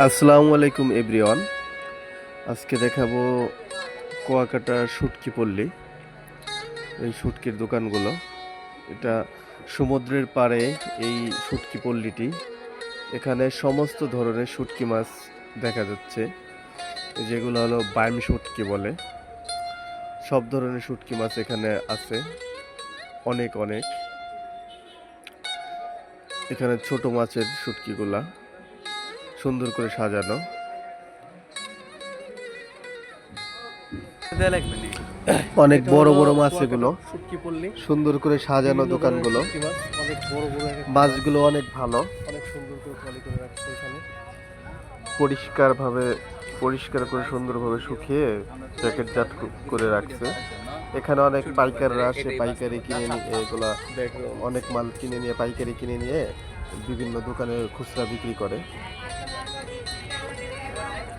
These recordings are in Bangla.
আসসালামু আলাইকুম এভরিওয়ান। আজকে দেখাবো কুয়াকাটা শুটকি পল্লী, এই শুটকির দোকানগুলো। এটা সমুদ্রের পাড়ে এই শুটকি পল্লীটি। এখানে সমস্ত ধরনের শুটকি মাছ দেখা যাচ্ছে, যেগুলো হলো বাইম শুটকি বলে। সব ধরনের শুটকি মাছ এখানে আছে, অনেক অনেক। এখানে ছোট মাছের শুটকিগুলা। সুন্দর করে সাজানো। অনেক বড় বড় মাছ এগুলো সুন্দর করে সাজানো দোকানগুলো। মাছগুলো অনেক ভালো। পরিষ্কারভাবে পরিষ্কার করে সুন্দরভাবে শুকিয়ে প্যাকেটজাত ক- করে রাখছে। এখানে অনেক পাইকাররা আসে পাইকারি কিনে নিয়ে এগুলা অনেক মাল কিনে নিয়ে পাইকারি কিনে নিয়ে বিভিন্ন দোকানে খুচরা বিক্রি করে।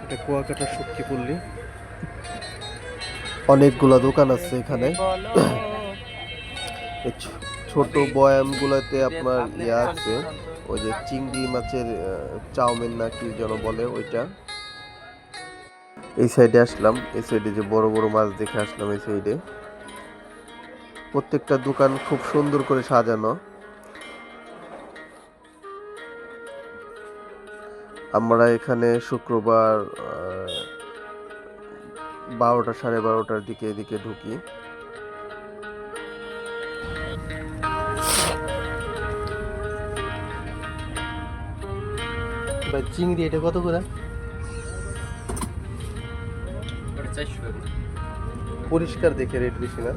এটা কুয়াকাটা শুটকি পড়লি অনেকগুলা দোকান আছে এখানে। ছোট বয়ামগুলোতে আপনার ইয়ে আছে। ওই যে চিংড়ি মাছের চাউমিন না কি যেন বলে ওইটা। এই সাইডে আসলাম এই সাইডে যে বড় বড় মাছ দেখে আসলাম এই সাইডে। প্রত্যেকটা দোকান খুব সুন্দর করে সাজানো। আমরা এখানে শুক্রবার বারোটা সাড়ে বারোটার দিকে এদিকে ঢুকি। চিংড়ি এটা কত করে? পরিষ্কার দেখে রেট বেশি না?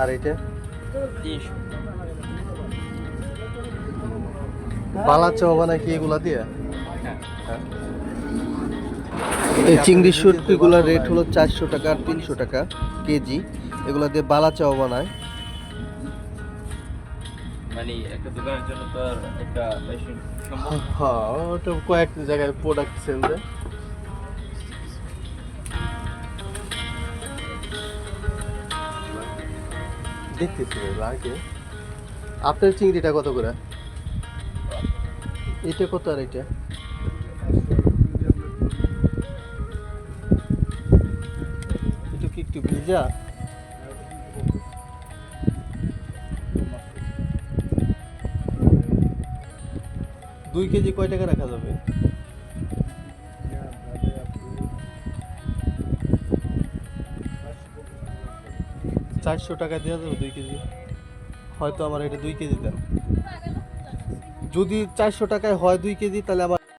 আর এটা? বালা চাওয়া নাকি এগুলা দিয়ে? হ্যাঁ। এই চিংড়ি শুটকিগুলোর রেট হলো চারশো টাকা আর তিনশো টাকা কেজি। এগুলা দিয়ে বালা চাও বানায়। মানে একটা দোকানের জন্য তো একটা হ্যাঁ ওটা কয়েক জায়গায় প্রোডাক্ট সেল দেয়। দেখতেছি লাগে। আপনার চিংড়িটা কত করে? এটা কত আর এটা? ভিজা দুই কেজি কয় টাকা রাখা যাবে? চারশো টাকা দেওয়া যাবে দুই কেজি। হয়তো আমার এটা দুই কেজি দেন। যদি চারশো টাকায় হয় দুই কেজি, তাহলে আমার